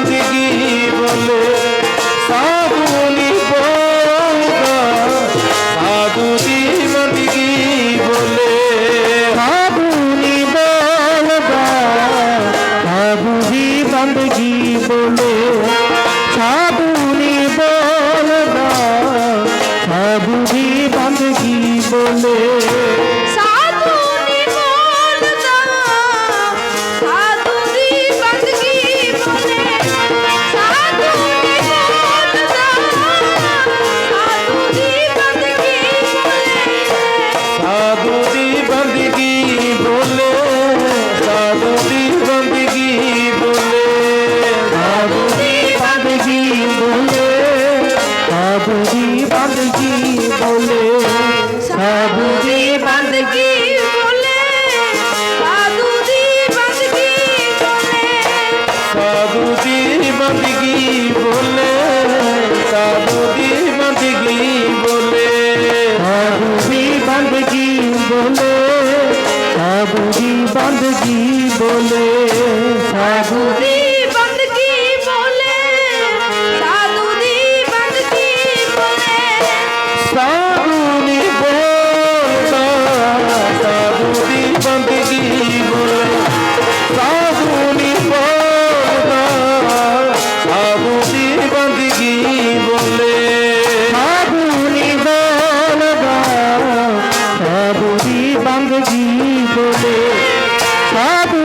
জিগি বলে? সাধুনি সাধু জীবনী বলে? সাধুনি সাধু জীবনী বলে? সাধুনি সাধু জীবনী বলে? বন্দগি বলে। সাধুরি বন্দগি বলে। সাধুরি বন্দগি বলে। সাধুরি বন্দগি বলে। সাধুরি বন্দগি বলে। সাধুরি বন্দগি বলে। সাধুরি বন্দগি বলে। সাধুরি বন্দিগি বলে। সাধুরি বলবা সাধুরি বন্দিগি বলে। সাধু